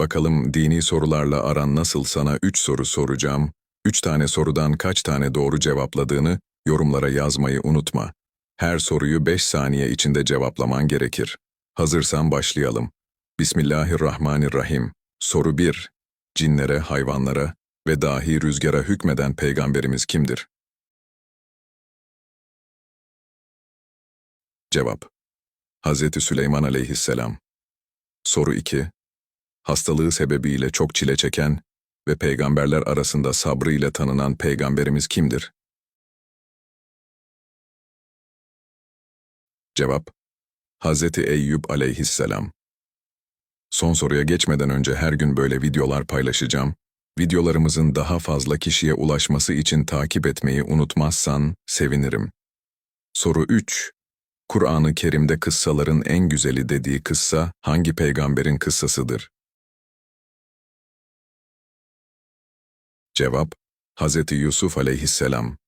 Bakalım dini sorularla aran nasıl sana 3 soru soracağım. 3 tane sorudan kaç tane doğru cevapladığını yorumlara yazmayı unutma. Her soruyu 5 saniye içinde cevaplaman gerekir. Hazırsan başlayalım. Bismillahirrahmanirrahim. Soru 1. Cinlere, hayvanlara ve dahi rüzgara hükmeden peygamberimiz kimdir? Cevap. Hazreti Süleyman aleyhisselam. Soru 2. Hastalığı sebebiyle çok çile çeken ve peygamberler arasında sabrı ile tanınan peygamberimiz kimdir? Cevap. Hazreti Eyüp aleyhisselam. Son soruya geçmeden önce her gün böyle videolar paylaşacağım. Videolarımızın daha fazla kişiye ulaşması için takip etmeyi unutmazsan sevinirim. Soru 3. Kur'an-ı Kerim'de kıssaların en güzeli dediği kıssa hangi peygamberin kıssasıdır? Cevap, Hz. Yusuf aleyhisselam.